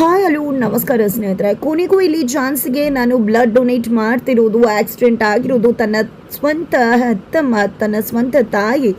Hi, hello, ನಮಸ್ಕಾರ ಸ್ನೇಹಿತರೆ. ಕೊನೆಗೂ ಇಲ್ಲಿ ಜಾನ್ಸ್ಗೆ ನಾನು ಬ್ಲಡ್ ಡೊನೇಟ್ ಮಾಡ್ತಿರೋದು ಆಕ್ಸಿಡೆಂಟ್ ಆಗಿರೋದು, ತನ್ನ ಸ್ವಂತ ಅತ್ತಮ್ಮ, ತನ್ನ ಸ್ವಂತ ತಾಯಿ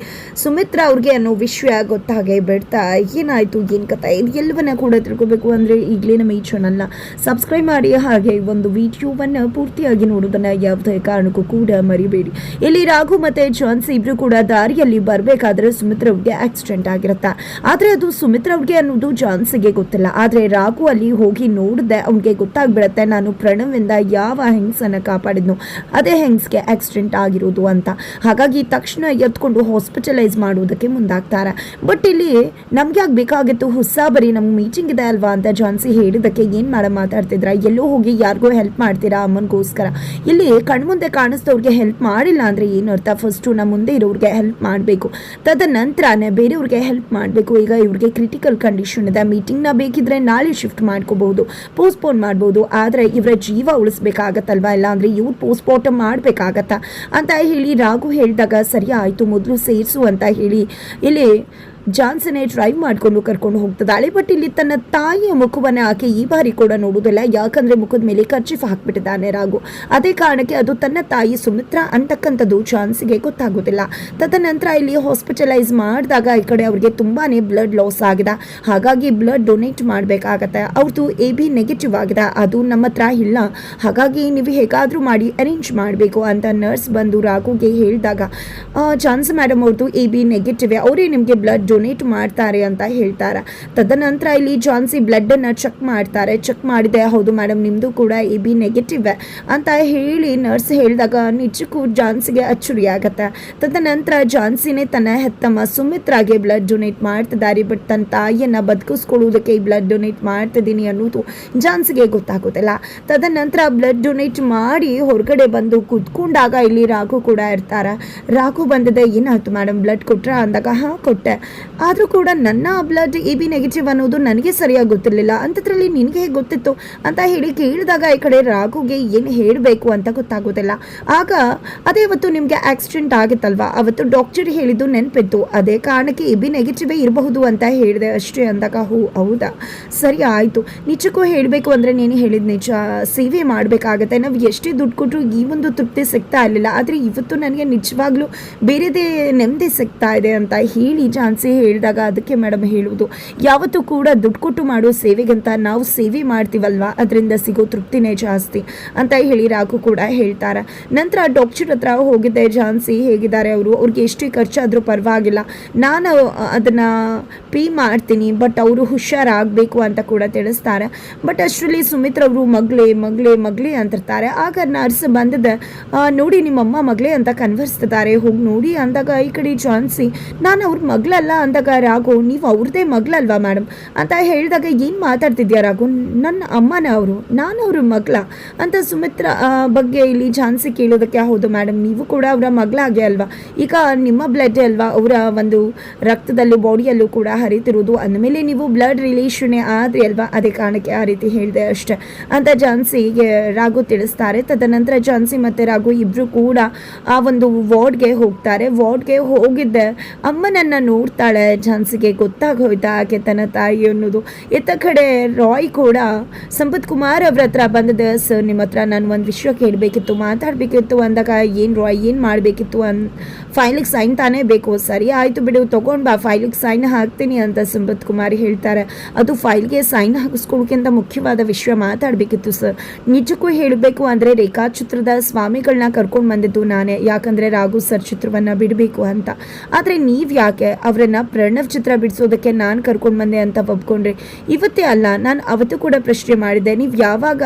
ಸುಮಿತ್ರ ಅವ್ರಿಗೆ ಅನ್ನೋ ವಿಷಯ ಗೊತ್ತಾಗೆ ಬಿಡ್ತಾ ಏನಾಯಿತು, ಏನು ಕಥೆ? ಇದು ಎಲ್ಲವನ್ನ ಕೂಡ ತಿಳ್ಕೊಬೇಕು ಅಂದರೆ ಈಗಲೇ ನಮ್ಮ ಈ ಚಾನಲ್ನ ಸಬ್ಸ್ಕ್ರೈಬ್ ಮಾಡಿ, ಹಾಗೆ ಒಂದು ವಿಡಿಯೋವನ್ನು ಪೂರ್ತಿಯಾಗಿ ನೋಡೋದನ್ನು ಯಾವುದೇ ಕಾರಣಕ್ಕೂ ಕೂಡ ಮರಿಬೇಡಿ. ಇಲ್ಲಿ ರಾಘು ಮತ್ತು ಜಾನ್ಸ್ ಇಬ್ಬರು ಕೂಡ ದಾರಿಯಲ್ಲಿ ಬರಬೇಕಾದ್ರೆ ಸುಮಿತ್ರ ಅವ್ರಿಗೆ ಆಕ್ಸಿಡೆಂಟ್ ಆಗಿರುತ್ತೆ. ಆದರೆ ಅದು ಸುಮಿತ್ರ ಅವ್ರಿಗೆ ಅನ್ನೋದು ಜಾನ್ಸಿಗೆ ಗೊತ್ತಿಲ್ಲ. ಆದರೆ ರಾಘು ಅಲ್ಲಿ ಹೋಗಿ ನೋಡಿದೆ ಅವನಿಗೆ ಗೊತ್ತಾಗ್ಬಿಡತ್ತೆ, ನಾನು ಪ್ರಣವಿಂದ ಯಾವ ಹೆಂಗ್ಸನ್ನು ಕಾಪಾಡಿದ್ನು, ಅದೇ ಹೆಂಗ್ಸ್ಗೆ ಆಕ್ಸಿಡೆಂಟ್ ಆಗಿರೋದು ಅಂತ. ಹಾಗಾಗಿ ತಕ್ಷಣ ಎತ್ಕೊಂಡು ಹಾಸ್ಪಿಟಲೈಸ್ ಮಾಡುವುದಕ್ಕೆ ಮುಂದಾಗ್ತಾರೆ. ಬಟ್ ಇಲ್ಲಿ ನಮ್ಗೆ ಯಾಕೆ ಬೇಕಾಗಿತ್ತು? ಹೊಸ ಬರೀ ನಮ್ಗೆ ಮೀಟಿಂಗ್ ಇದೆ ಅಲ್ವಾ ಅಂತ ಜಾನ್ಸಿ ಹೇಳಿದ್ದಕ್ಕೆ ಏನು ಮಾಡ ಮಾತಾಡ್ತಿದ್ರ? ಎಲ್ಲೋ ಹೋಗಿ ಯಾರಿಗೋ ಹೆಲ್ಪ್ ಮಾಡ್ತೀರಾ ಅಮ್ಮನಿಗೋಸ್ಕರ? ಇಲ್ಲಿ ಕಣ್ಮುಂದೆ ಕಾಣಿಸ್ದವ್ರಿಗೆ ಹೆಲ್ಪ್ ಮಾಡಿಲ್ಲ ಅಂದರೆ ಏನು ಅರ್ಥ? ಫಸ್ಟು ನಮ್ಮ ಮುಂದೆ ಇರೋರಿಗೆ ಹೆಲ್ಪ್ ಮಾಡಬೇಕು. ತದನಂತರನೇ ಬೇರೆಯವ್ರಿಗೆ ಹೆಲ್ಪ್ ಮಾಡಬೇಕು. ಈಗ ಇವ್ರಿಗೆ ಕ್ರಿಟಿಕಲ್ ಕಂಡೀಷನ್ ಇದೆ. ಮೀಟಿಂಗ್ನ ಬೇಕಿದ್ರೆ ನಾಳೆ ಶಿಫ್ಟ್ ಮಾಡ್ಕೋಬಹುದು, ಪೋಸ್ಟ್ಪೋನ್ ಮಾಡ್ಬೋದು. ಆದರೆ ಇವರ ಜೀವ ಉಳಿಸ್ಬೇಕಾಗತ್ತಲ್ವ? ಇಲ್ಲ ಅಂದರೆ ಇವ್ರು ಪೋಸ್ಟ್ಪೋರ್ಟ್ ಮಾಡಬೇಕಾಗತ್ತಾ? ಅಂತ ಹೇಳಿ ರಾಘು ಹೇಳಿದಾಗ, ಸರಿ ಆಯಿತು, ಮೊದಲು ಸೇರಿಸು ಅಂತ ಹೇಳಿ. ಇಲ್ಲಿ ಜಾನ್ಸನೇ ಡ್ರೈವ್ ಮಾಡಿಕೊಂಡು ಕರ್ಕೊಂಡು ಹೋಗ್ತದಾಳೆ ಬಟ್ ಇಲ್ಲಿ ತನ್ನ ತಾಯಿಯ ಮುಖವನ್ನು ಆಕೆ ಈ ಬಾರಿ ಕೂಡ ನೋಡುವುದಿಲ್ಲ. ಯಾಕಂದ್ರೆ ಮುಖದ ಮೇಲೆ ಕರ್ಚಿಫ್ ಹಾಕ್ಬಿಟ್ಟಿದ್ದಾನೆ ರಾಘು. ಅದೇ ಕಾರಣಕ್ಕೆ ಅದು ತನ್ನ ತಾಯಿ ಸುಮಿತ್ರ ಅಂತಕ್ಕಂಥದ್ದು ಜಾನ್ಸಿಗೆ ಗೊತ್ತಾಗೋದಿಲ್ಲ. ತದನಂತರ ಇಲ್ಲಿ ಹಾಸ್ಪಿಟಲೈಸ್ ಮಾಡಿದಾಗ ಈ ಕಡೆ ಅವರಿಗೆ ತುಂಬಾನೇ ಬ್ಲಡ್ ಲಾಸ್ ಆಗಿದೆ. ಹಾಗಾಗಿ ಬ್ಲಡ್ ಡೊನೇಟ್ ಮಾಡಬೇಕಾಗತ್ತೆ. ಅವ್ರದ್ದು ಎ ಬಿ ನೆಗೆಟಿವ್ ಆಗಿದೆ. ಅದು ನಮ್ಮ ಹತ್ರ ಇಲ್ಲ. ಹಾಗಾಗಿ ನೀವು ಹೇಗಾದರೂ ಮಾಡಿ ಅರೇಂಜ್ ಮಾಡಬೇಕು ಅಂತ ನರ್ಸ್ ಬಂದು ರಾಘುಗೆ ಹೇಳಿದಾಗ ಜಾನ್ಸ್ ಮೇಡಮ್ ಅವ್ರದ್ದು ಎ ಬಿ ನೆಗೆಟಿವ್ ಅವರೇ ನಿಮಗೆ ಬ್ಲಡ್ ಡೊನೇಟ್ ಮಾಡ್ತಾರೆ ಅಂತ ಹೇಳ್ತಾರೆ. ತದನಂತರ ಇಲ್ಲಿ ಜಾನ್ಸಿ ಬ್ಲಡ್ಡನ್ನು ಚೆಕ್ ಮಾಡ್ತಾರೆ. ಚೆಕ್ ಮಾಡಿದೆ, ಹೌದು ಮೇಡಮ್ ನಿಮ್ಮದು ಕೂಡ ಎ ಬಿ ನೆಗೆಟಿವ್ ಅಂತ ಹೇಳಿ ನರ್ಸ್ ಹೇಳಿದಾಗ ನಿಜಕ್ಕೂ ಜಾನ್ಸಿಗೆ ಅಚ್ಚುರಿ ಆಗತ್ತೆ. ತದನಂತರ ಜಾನ್ಸಿನೇ ತನ್ನ ಹೆತ್ತಮ್ಮ ಸುಮಿತ್ರಾಗೆ ಬ್ಲಡ್ ಡೊನೇಟ್ ಮಾಡ್ತಿದ್ದಾರೆ. ಬಟ್ ತನ್ನ ತಾಯಿಯನ್ನು ಬದುಕಿಸ್ಕೊಳ್ಳೋದಕ್ಕೆ ಈ ಬ್ಲಡ್ ಡೊನೇಟ್ ಮಾಡ್ತಿದ್ದೀನಿ ಅನ್ನೋದು ಜಾನ್ಸಿಗೆ ಗೊತ್ತಾಗೋದಿಲ್ಲ. ತದನಂತರ ಬ್ಲಡ್ ಡೊನೇಟ್ ಮಾಡಿ ಹೊರಗಡೆ ಬಂದು ಕುತ್ಕೊಂಡಾಗ ಇಲ್ಲಿ ರಾಘು ಕೂಡ ಇರ್ತಾರೆ. ರಾಘು ಬಂದಿದೆ, ಏನಾಯ್ತು ಮೇಡಮ್ ಬ್ಲಡ್ ಕೊಟ್ರ? ಅಂದಾಗ, ಹಾಂ, ಕೊಟ್ಟೆ. ಆದರೂ ಕೂಡ ನನ್ನ ಬ್ಲಡ್ ಎ ಬಿ ನೆಗೆಟಿವ್ ಅನ್ನೋದು ನನಗೆ ಸರಿಯಾಗಿ ಗೊತ್ತಿರಲಿಲ್ಲ. ಅಂಥದ್ರಲ್ಲಿ ನಿನಗೆ ಹೇಗೆ ಗೊತ್ತಿತ್ತು? ಅಂತ ಹೇಳಿ ಕೇಳಿದಾಗ ಈ ಕಡೆ ರಾಘುಗೆ ಏನು ಹೇಳಬೇಕು ಅಂತ ಗೊತ್ತಾಗೋದಿಲ್ಲ. ಆಗ ಅದೇ ಇವತ್ತು ನಿಮಗೆ ಆಕ್ಸಿಡೆಂಟ್ ಆಗಿತ್ತಲ್ವಾ? ಅವತ್ತು ಡಾಕ್ಟರ್ ಹೇಳಿದ್ದು ನೆನಪಿತ್ತು. ಅದೇ ಕಾರಣಕ್ಕೆ ಎ ಬಿ ನೆಗೆಟಿವೇ ಇರಬಹುದು ಅಂತ ಹೇಳಿದೆ ಅಷ್ಟೇ ಅಂದಾಗ, ಹೋ, ಹೌದಾ? ಸರಿ, ಆಯಿತು. ನಿಜಕ್ಕೂ ಹೇಳಬೇಕು ಅಂದರೆ ನೀನು ಹೇಳಿದ ನಿಜ. ಸೇವೆ ಮಾಡಬೇಕಾಗತ್ತೆ. ನಾವು ಎಷ್ಟೇ ದುಡ್ಡು ಕೊಟ್ಟರು ಈ ಒಂದು ತೃಪ್ತಿ ಸಿಗ್ತಾ ಇರಲಿಲ್ಲ. ಆದರೆ ಇವತ್ತು ನನಗೆ ನಿಜವಾಗ್ಲೂ ಬೇರೆದೇ ನೆಮ್ಮದಿ ಸಿಗ್ತಾ ಇದೆ ಅಂತ ಹೇಳಿ ಝಾನ್ಸಿ ಹೇಳಿದಾಗ ಅದಕ್ಕೆ ಮೇಡಮ್ ಹೇಳುವುದು, ಯಾವತ್ತೂ ಕೂಡ ದುಡ್ಡು ಕೊಟ್ಟು ಮಾಡೋ ಸೇವೆಗಿಂತ ನಾವು ಸೇವೆ ಮಾಡ್ತೀವಲ್ವಾ? ಅದರಿಂದ ಸಿಗೋ ತೃಪ್ತಿನೇ ಜಾಸ್ತಿ, ಅಂತ ಹೇಳಿ ರಾಘು ಕೂಡ ಹೇಳ್ತಾರೆ. ನಂತರ ಡಾಕ್ಟರ್ ಹತ್ರ ಹೋಗಿದ್ದೆ, ಝಾನ್ಸಿ ಹೇಗಿದ್ದಾರೆ ಅವರು? ಅವ್ರಿಗೆ ಎಷ್ಟೇ ಖರ್ಚಾದರೂ ಪರವಾಗಿಲ್ಲ. ನಾನು ಅದನ್ನು ಪೇ ಮಾಡ್ತೀನಿ, ಬಟ್ ಅವರು ಹುಷಾರಾಗಬೇಕು ಅಂತ ಕೂಡ ತಿಳಿಸ್ತಾರೆ. ಬಟ್ ಅಷ್ಟರಲ್ಲಿ ಸುಮಿತ್ರ ಅವರು ಮಗಳೇ ಮಗಳೇ ಮಗಳೇ ಅಂತಿರ್ತಾರೆ. ಆಗ ನರ್ಸ್ ಬಂದಿದೆ ನೋಡಿ ನಿಮ್ಮಮ್ಮ ಮಗಳೇ ಅಂತ ಕನ್ವರ್ಸ್ತಿದ್ದಾರೆ ಹೋಗಿ ನೋಡಿ ಅಂದಾಗ ಈ ಕಡೆ ಜಾನ್ಸಿ ನಾನು ಅವ್ರ ಮಗಳಲ್ಲ ಅಂದಾಗ ರಾಘು ನೀವು ಅವ್ರದ್ದೇ ಮಗಳಲ್ವಾ ಮೇಡಮ್ ಅಂತ ಹೇಳಿದಾಗ ಏನು ಮಾತಾಡ್ತಿದ್ಯಾ ರಾಘು? ನನ್ನ ಅಮ್ಮನ ಅವರು, ನಾನು ಅವ್ರ ಮಗಳ. ಅಂತ ಸುಮಿತ್ರ ಬಗ್ಗೆ ಇಲ್ಲಿ ಝಾನ್ಸಿ ಕೇಳೋದಕ್ಕೆ ಹೌದು ಮೇಡಮ್ ನೀವು ಕೂಡ ಅವರ ಮಗಳಾಗೆ ಅಲ್ವಾ? ಈಗ ನಿಮ್ಮ ಬ್ಲಡ್ ಅಲ್ವಾ? ಅವರ ಒಂದು ರಕ್ತದಲ್ಲೂ ಬಾಡಿಯಲ್ಲೂ ಕೂಡ ಹರಿತಿರುವುದು ಅಂದಮೇಲೆ ನೀವು ಬ್ಲಡ್ ರಿಲೇಷನ್ನೇ ಆದ್ರಿ ಅಲ್ವಾ? ಅದೇ ಕಾರಣಕ್ಕೆ ಆ ರೀತಿ ಹೇಳಿದೆ ಅಷ್ಟೆ. ಅಂತ ಜಾನ್ಸಿಗೆ ರಾಘು ತಿಳಿಸ್ತಾರೆ. ತದನಂತರ ಝಾನ್ಸಿ ಮತ್ತು ರಾಘು ಇಬ್ಬರು ಕೂಡ ಆ ಒಂದು ವಾರ್ಡ್ಗೆ ಹೋಗ್ತಾರೆ. ವಾರ್ಡ್ಗೆ ಹೋಗಿದ್ದೆ ಅಮ್ಮನನ್ನು ನೋಡ್ತಾಳೆ ಝಾನ್ಸಿಗೆ ಗೊತ್ತಾಗೋಯ್ತಾ ಆಕೆ ತನ್ನ ತಾಯಿ ಅನ್ನೋದು. ಎತ್ತ ಕಡೆ ರಾಯ್ ಕೂಡ ಸಂಪತ್ ಕುಮಾರ್ ಅವ್ರ ಹತ್ರ ಬಂದದ, ಸರ್, ನಿಮ್ಮ ಹತ್ರ ನಾನು ಒಂದು ವಿಷಯ ಕೇಳಬೇಕಿತ್ತು, ಮಾತಾಡಬೇಕಿತ್ತು ಅಂದಾಗ ಏನು ರಾಯ್, ಏನು ಮಾಡಬೇಕಿತ್ತು ಅನ್ ಫೈಲಿಗೆ ಸೈನ್ ತಾನೇ ಬೇಕು. ಸರಿ ಆಯಿತು ಬಿಡು, ತೊಗೊಂಡು ಬಾ, ಫೈಲಿಗೆ ಸೈನ್ ಹಾಕ್ತೀನಿ ಅಂತ ಸಂಪತ್ ಕುಮಾರ್ ಹೇಳ್ತಾರೆ. ಅದು ಫೈಲ್ಗೆ ಸೈನ್ ಹಾಕಿಸ್ಕೊಳ್ಕಿಂತ ಮುಖ್ಯವಾದ ವಿಷಯ ಮಾತಾಡಬೇಕಿತ್ತು, ಸರ್. ನಿಜಕ್ಕೂ ಹೇಳಬೇಕು ಅಂದರೆ ರೇಖಾಚಿತ್ರದ ಸ್ವಾಮಿಗಳನ್ನ ಕರ್ಕೊಂಡು ಬಂದಿದ್ದು ನಾನೇ, ಯಾಕಂದರೆ ರಾಘು ಸರ್ ಚಿತ್ರವನ್ನು ಬಿಡಬೇಕು ಅಂತ. ಆದರೆ ನೀವು ಯಾಕೆ ಅವರನ್ನು ಪ್ರಣವ್ ಚಿತ್ರ ಬಿಡಿಸೋದಕ್ಕೆ ನಾನು ಕರ್ಕೊಂಡು ಬಂದೆ ಅಂತ ಒಪ್ಕೊಂಡ್ರಿ. ಇವತ್ತೇ ಅಲ್ಲ, ನಾನು ಅವತ್ತು ಕೂಡ ಪ್ರಶ್ನೆ ಮಾಡಿದ್ದೆ. ನೀವು ಯಾವಾಗ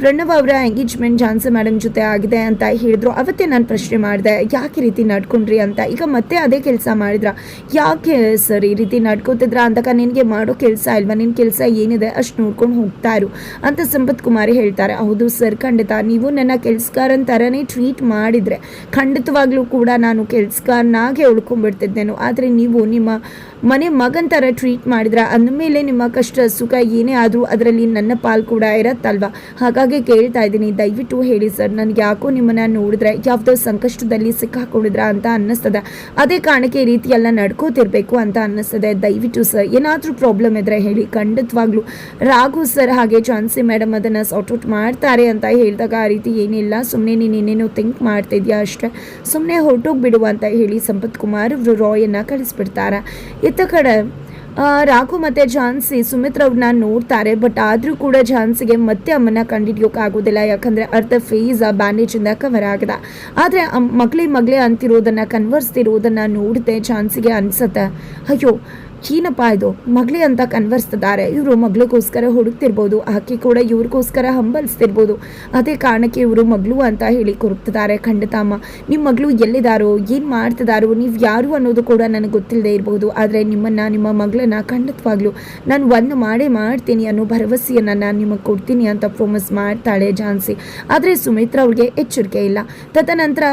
ಪ್ರಣವ್ ಅವರ ಎಂಗೇಜ್ಮೆಂಟ್ ಝಾನ್ಸಿ ಮೇಡಮ್ ಜೊತೆ ಆಗಿದೆ ಅಂತ ಹೇಳಿದ್ರು, ಅವತ್ತೇ ನಾನು ಪ್ರಶ್ನೆ ಮಾಡಿದೆ. ಯಾಕೆ ರೀತಿ ನಡ್ಕೊಂಡ್ರಿ ಅಂತ. ಈಗ ಮತ್ತೆ ಅದೇ ಕೆಲಸ ಮಾಡಿದ್ರ? ಯಾಕೆ ಸರ್ ಈ ರೀತಿ ನಡ್ಕೋತಿದ್ರ ಅಂತಕ ನಿನಗೆ ಮಾಡೋ ಕೆಲಸ ಇಲ್ವಾ? ನಿನ್ನ ಕೆಲಸ ಏನಿದೆ ಅಷ್ಟು ನೋಡ್ಕೊಂಡು ಹೋಗ್ತಾ ಇರು ಅಂತ ಸಂಪತ್ ಕುಮಾರಿ ಹೇಳ್ತಾರೆ. ಹೌದು ಸರ್, ಖಂಡಿತ. ನೀವು ನನ್ನ ಕೆಲಸಗಾರನ ಥರನೇ ಟ್ರೀಟ್ ಮಾಡಿದರೆ ಖಂಡಿತವಾಗ್ಲೂ ಕೂಡ ನಾನು ಕೆಲಸಗಾರನಾಗೆ ಉಳ್ಕೊಂಡ್ಬಿಡ್ತಿದ್ದೇನು. ಆದರೆ ನೀವು ನಿಮ್ಮ ಮನೆ ಮಗನ ಥರ ಟ್ರೀಟ್ ಮಾಡಿದ್ರ ಅಂದಮೇಲೆ ನಿಮ್ಮ ಕಷ್ಟ ಸುಖ ಏನೇ ಆದರೂ ಅದರಲ್ಲಿ ನನ್ನ ಪಾಲ್ ಕೂಡ ಇರತ್ತಲ್ವಾ? ಹಾಗಾಗಿ ಕೇಳ್ತಾ ಇದ್ದೀನಿ, ದಯವಿಟ್ಟು ಹೇಳಿ ಸರ್, ನನಗೆ ಯಾಕೋ ನಿಮ್ಮನ್ನು ನೋಡಿದ್ರೆ ಯಾವುದೋ ಸಂಕಷ್ಟದಲ್ಲಿ ಸಿಕ್ಕಾಕೊಂಡಿದ್ರ ಅಂತ ಅನ್ನಿಸ್ತದೆ. ಅದೇ ಕಾರಣಕ್ಕೆ ಈ ರೀತಿ ಎಲ್ಲ ನಡ್ಕೋತಿರ್ಬೇಕು ಅಂತ ಅನ್ನಿಸ್ತದೆ. ದಯವಿಟ್ಟು ಸರ್, ಏನಾದರೂ ಪ್ರಾಬ್ಲಮ್ ಇದ್ರೆ ಹೇಳಿ, ಖಂಡಿತವಾಗ್ಲೂ. ರಾಘು ಸರ್ ಹಾಗೆ ಚಾನ್ಸಿ ಮೇಡಮ್ ಅದನ್ನು ಸಾರ್ಟ್ಔಟ್ ಮಾಡ್ತಾರೆ ಅಂತ ಹೇಳಿದಾಗ ಆ ರೀತಿ ಏನಿಲ್ಲ. ಸುಮ್ಮನೆ ನೀನು ಇನ್ನೇನು ಥಿಂಕ್ ಮಾಡ್ತಿದ್ಯಾ ಅಷ್ಟೇ. ಸುಮ್ಮನೆ ಹೊರಟೋಗ್ಬಿಡು ಅಂತ ಹೇಳಿ ಸಂಪತ್ ಕುಮಾರ್ ಅವರು ರಾಯನ್ನು ಕಳಿಸ್ಬಿಡ್ತಾರೆ. ಇತ್ತ ಕಡೆ ರಾಘು ಮತ್ತು ಝಾನ್ಸಿ ಸುಮಿತ್ರ ಅವ್ರನ್ನ ನೋಡ್ತಾರೆ, ಬಟ್ ಆದರೂ ಕೂಡ ಝಾನ್ಸಿಗೆ ಮತ್ತೆ ಅಮ್ಮನ್ನ ಕಂಡಿಡಿಯೋಕ್ಕಾಗೋದಿಲ್ಲ ಯಾಕಂದರೆ ಅರ್ಧ ಫೇಸ್ ಆ ಬ್ಯಾಂಡೇಜಿಂದ ಕವರ್ ಆಗಿದೆ. ಆದರೆ ಮಗಳೇ ಮಗಳೇ ಅಂತಿರೋದನ್ನು ಕನ್ವರ್ಸ್ತಿರೋದನ್ನು ನೋಡಿದೆ ಝಾನ್ಸಿಗೆ ಅನ್ಸುತ್ತೆ. ಅಯ್ಯೋ ಏನಪ್ಪ ಇದು. ಮಗಳಿ ಅಂತ ಕನ್ವರ್ಸ್ತಿದ್ದಾರೆ ಇವರು ಮಗಳಿಗೋಸ್ಕರ ಹುಡುಕ್ತಿರ್ಬೋದು. ಆಕೆ ಕೂಡ ಇವ್ರಿಗೋಸ್ಕರ ಹಂಬಲಿಸ್ತಿರ್ಬೋದು. ಅದೇ ಕಾರಣಕ್ಕೆ ಇವರು ಮಗಳು ಅಂತ ಹೇಳಿ ಕೊರುಕ್ತಿದ್ದಾರೆ ಖಂಡಿತಮ್ಮ ನಿಮ್ಮ ಮಗಳು ಎಲ್ಲಿದ್ದಾರೋ ಏನು ಮಾಡ್ತಿದ್ದಾರೋ ನೀವು ಯಾರು ಅನ್ನೋದು ಕೂಡ ನನಗೆ ಗೊತ್ತಿಲ್ಲದೆ ಇರಬಹುದು ಆದರೆ ನಿಮ್ಮನ್ನು, ನಿಮ್ಮ ಮಗಳನ್ನ ಖಂಡಿತವಾಗ್ಲೂ ನಾನು ಒಂದು ಮಾಡೇ ಮಾಡ್ತೀನಿ ಅನ್ನೋ ಭರವಸೆಯನ್ನು ನಾನು ನಿಮಗೆ ಕೊಡ್ತೀನಿ ಅಂತ ಪ್ರಾಮಿಸ್ ಮಾಡ್ತಾಳೆ ಝಾನ್ಸಿ ಆದರೆ ಸುಮಿತ್ರಾ ಅವ್ರಿಗೆ ಎಚ್ಚರಿಕೆ ಇಲ್ಲ. ತದನಂತರ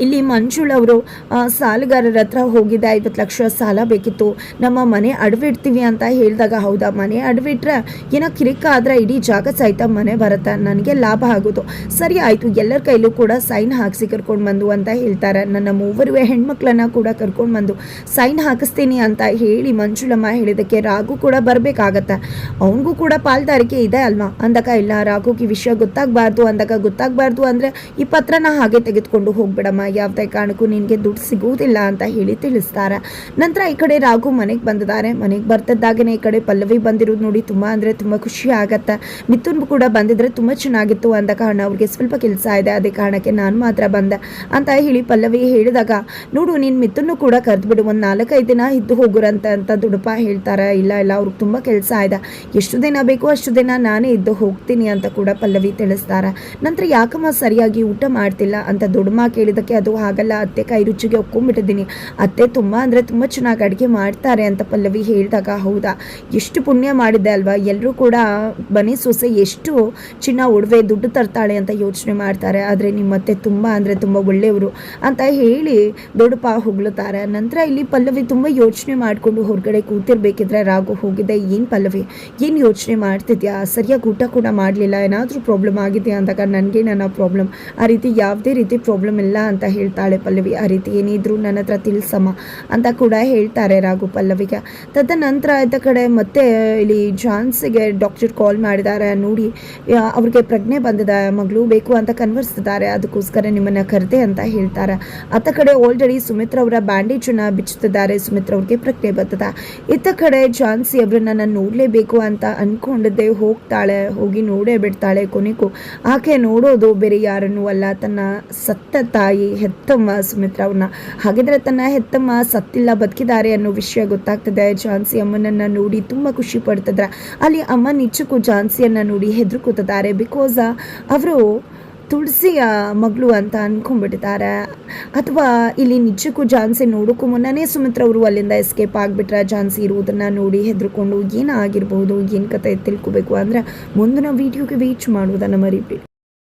ಇಲ್ಲಿ ಮಂಜುಳ ಅವರು ಆ, ಸಾಲಗಾರರ ಹತ್ರ ಹೋಗಿದ್ದ ಐವತ್ತು ಲಕ್ಷ ಸಾಲ ಬೇಕಿತ್ತು. ನಮ್ಮ ಮನೆ ಅಡವಿಡ್ತೀವಿ ಅಂತ ಹೇಳಿದಾಗ ಹೌದಾ ಮನೆ ಅಡವಿಟ್ರೆ ಏನೋ ಕಿರಿಕ ಆದ್ರೆ ಇಡೀ ಜಾಗ ಸಹಿತ ಮನೆ ಬರುತ್ತೆ ನನಗೆ ಲಾಭ ಆಗೋದು. ಸರಿ ಆಯಿತು ಎಲ್ಲರ ಕೈಲೂ ಕೂಡ ಸೈನ್ ಹಾಕಿಸಿ ಕರ್ಕೊಂಡು ಬಂದು ಅಂತ ಹೇಳ್ತಾರೆ. ನನ್ನ ಮೂವರು ಹೆಣ್ಮಕ್ಳನ್ನ ಕೂಡ ಕರ್ಕೊಂಡು ಬಂದು ಸೈನ್ ಹಾಕಿಸ್ತೀನಿ ಅಂತ ಹೇಳಿ ಮಂಜುಳಮ್ಮ ಹೇಳಿದಕ್ಕೆ ರಾಘು ಕೂಡ ಬರಬೇಕಾಗತ್ತೆ. ಅವನಿಗೂ ಕೂಡ ಪಾಲ್ದಾರಿಕೆ ಇದೆ ಅಲ್ವಾ? ಅಂದಾಗ ಇಲ್ಲ ರಾಘುಗೆ ವಿಷಯ ಗೊತ್ತಾಗಬಾರ್ದು ಅಂದಾಗ ಗೊತ್ತಾಗಬಾರ್ದು ಅಂದರೆ ಈ ಪತ್ರನ ಹಾಗೆ ತೆಗೆದುಕೊಂಡು ಹೋಗ್ಬಿಡಮ್ಮ. ಯಾವುದೇ ಕಾರಣಕ್ಕೂ ನಿನಗೆ ದುಡ್ಡು ಸಿಗುವುದಿಲ್ಲ ಅಂತ ಹೇಳಿ ತಿಳಿಸ್ತಾರೆ. ನಂತರ ಈ ಕಡೆ ರಾಘು ಮನೆಗೆ ಬಂದಿದ್ದಾರೆ. ಮನೆಗೆ ಬರ್ತಿದ್ದಾಗನೇ ಈ ಕಡೆ ಪಲ್ಲವಿ ಬಂದಿರೋದು ನೋಡಿ ತುಂಬ ಅಂದರೆ ತುಂಬ ಖುಷಿ ಆಗತ್ತೆ. ಮಿಥುನ್ ಕೂಡ ಬಂದಿದ್ರೆ ತುಂಬ ಚೆನ್ನಾಗಿತ್ತು ಅಂದ ಕಾರಣ ಅವ್ರಿಗೆ ಸ್ವಲ್ಪ ಕೆಲಸ ಇದೆ. ಅದೇ ಕಾರಣಕ್ಕೆ ನಾನು ಮಾತ್ರ ಬಂದೆ ಅಂತ ಹೇಳಿ ಪಲ್ಲವಿ ಹೇಳಿದಾಗ, ನೋಡು, ನೀನು ಮಿಥುನ್ನು ಕೂಡ ಕರೆದ್ಬಿಡು. ಒಂದು ನಾಲ್ಕೈದು ದಿನ ಇದ್ದು ಹೋಗುರಂತೆ ಅಂತ ದುಡುಪ ಹೇಳ್ತಾರೆ. ಇಲ್ಲ ಇಲ್ಲ, ಅವ್ರಿಗೆ ತುಂಬ ಕೆಲಸ ಇದೆ. ಎಷ್ಟು ದಿನ ಬೇಕು ಅಷ್ಟು ದಿನ ನಾನೇ ಇದ್ದು ಹೋಗ್ತೀನಿ ಅಂತ ಕೂಡ ಪಲ್ಲವಿ ತಿಳಿಸ್ತಾರೆ. ನಂತರ ಯಾಕಮ್ಮ ಸರಿಯಾಗಿ ಊಟ ಮಾಡ್ತಿಲ್ಲ ಅಂತ ದೊಡ್ಡಮ್ಮ ಕೇಳಿದಕ್ಕೆ ಅದು ಹಾಗಲ್ಲ. ಅತ್ತೆ ಕೈ ರುಚಿಗೆ ಒಪ್ಕೊಂಡ್ಬಿಟ್ಟಿದ್ದೀನಿ ಅತ್ತೆ ತುಂಬ ಅಂದರೆ ತುಂಬ ಚೆನ್ನಾಗಿ ಅಡುಗೆ ಮಾಡ್ತಾರೆ ಅಂತ ಪಲ್ಲವಿ ಹೇಳಿದಾಗ ಹೌದಾ? ಎಷ್ಟು ಪುಣ್ಯ ಮಾಡಿದ್ದೆ ಅಲ್ವಾ? ಎಲ್ಲರೂ ಕೂಡ ಮನೆ ಸೊಸೆ, ಎಷ್ಟು ಚಿನ್ನ ಒಡವೆ, ದುಡ್ಡು ತರ್ತಾಳೆ ಅಂತ ಯೋಚನೆ ಮಾಡ್ತಾರೆ. ಆದರೆ ನಿಮ್ಮತ್ತೆ ತುಂಬ ಅಂದರೆ ತುಂಬ ಒಳ್ಳೆಯವರು ಅಂತ ಹೇಳಿ ದೊಡ್ಡಪ್ಪ ಹೊಗಳುತ್ತಾರೆ ನಂತರ ಇಲ್ಲಿ ಪಲ್ಲವಿ ತುಂಬ ಯೋಚನೆ ಮಾಡಿಕೊಂಡು ಹೊರಗಡೆ ಕೂತಿರ್ಬೇಕಿದ್ರೆ ರಾಗು ಹೋಗಿದೆ. ಏನು ಪಲ್ಲವಿ? ಏನು ಯೋಚನೆ ಮಾಡ್ತಿದ್ಯಾ? ಸರಿಯಾಗಿ ಊಟ ಕೂಡ ಮಾಡಲಿಲ್ಲ. ಏನಾದರೂ ಪ್ರಾಬ್ಲಮ್ ಆಗಿದೆಯಾ ಅಂದಾಗ, ನನಗೆ ನನ್ನ ಪ್ರಾಬ್ಲಮ್ ಆ ರೀತಿ ಯಾವುದೇ ರೀತಿ ಪ್ರಾಬ್ಲಮ್ ಇಲ್ಲ ಅಂತ ಹೇಳ್ತಾಳೆ ಪಲ್ಲವಿ. ಆ ರೀತಿ ಏನಿದ್ರು ನನ್ನ ಹತ್ರ ತಿಳಿಸಮ್ಮ ಅಂತ ಕೂಡ ಹೇಳ್ತಾರೆ ರಾಘು ಪಲ್ಲವಿಗೆ. ತದನಂತರ ಆದ ಕಡೆ ಮತ್ತೆ ಇಲ್ಲಿ ಜಾನ್ಸ್ಗೆ ಡಾಕ್ಟರ್ ಕಾಲ್ ಮಾಡಿದ್ದಾರೆ ನೋಡಿ ಅವ್ರಿಗೆ ಪ್ರಜ್ಞೆ ಬಂದದ, ಮಗಳು ಬೇಕು ಅಂತ ಕನ್ವರ್ಸ್ತಿದ್ದಾರೆ, ಅದಕ್ಕೋಸ್ಕರ ನಿಮ್ಮನ್ನ ಕರೆದೆ ಅಂತ ಹೇಳ್ತಾರೆ. ಆತ ಕಡೆ ಆಲ್ರೆಡಿ ಸುಮಿತ್ರ ಅವರ ಬ್ಯಾಂಡೇಜನ್ನು ಬಿಚ್ಚುತ್ತಿದ್ದಾರೆ ಸುಮಿತ್ರ ಅವ್ರಿಗೆ ಪ್ರಜ್ಞೆ ಬಂದದ ಇತ್ತ ಕಡೆ ಜಾನ್ಸಿ ಅವರನ್ನು ನಾನು ನೋಡಲೇಬೇಕು ಅಂತ ಅನ್ಕೊಂಡಿದ್ದೆ, ಹೋಗ್ತಾಳೆ, ಹೋಗಿ ನೋಡೇ ಬಿಡ್ತಾಳೆ ಕೊನೆಗೂ. ಆಕೆ ನೋಡೋದು ಬೇರೆ ಯಾರನ್ನೂ ಅಲ್ಲ, ತನ್ನ ಸತ್ತ ತಾಯಿ ಹೆತ್ತಮ್ಮ ಸುಮಿತ್ರ ಅವ್ರನ್ನ ಹಾಗಿದ್ರೆ ತನ್ನ ಹೆತ್ತಮ್ಮ ಸತ್ತಿಲ್ಲ ಬದುಕಿದ್ದಾರೆ ಅನ್ನೋ ವಿಷಯ ಗೊತ್ತಾಗ್ತದೆ. ಝಾನ್ಸಿ ಅಮ್ಮನನ್ನ ನೋಡಿ ತುಂಬ ಖುಷಿ ಪಡ್ತಿದ್ರೆ. ಅಲ್ಲಿ ಅಮ್ಮ ನಿಜಕ್ಕೂ ಝಾನ್ಸಿಯನ್ನ ನೋಡಿ ಹೆದರ್ಕೋತಿದ್ದಾರೆ. ಬಿಕಾಸ್ ಅವರು ತುಳಸಿಯ ಮಗಳು ಅಂತ ಅನ್ಕೊಂಡ್ಬಿಟ್ಟಿದ್ದಾರೆ. ಅಥವಾ ಇಲ್ಲಿ ನಿಜಕ್ಕೂ ಜಾನ್ಸಿ ನೋಡೋಕ್ಕೂ ಮುನ್ನನೇ ಸುಮಿತ್ರ ಅವರು ಅಲ್ಲಿಂದ ಎಸ್ಕೇಪ್ ಆಗಿಬಿಟ್ರೆ ಜಾನ್ಸಿ ಇರುವುದನ್ನು ನೋಡಿ ಹೆದರ್ಕೊಂಡು ಏನಾಗಿರ್ಬೋದು ಏನು ಕತೆ ತಿಳ್ಕೊಬೇಕು ಅಂದರೆ ಮುಂದಿನ ವೀಡಿಯೋಗೆ ವೀಚ್ ಮಾಡುವುದನ್ನು ಮರಿಬೇಡಿ.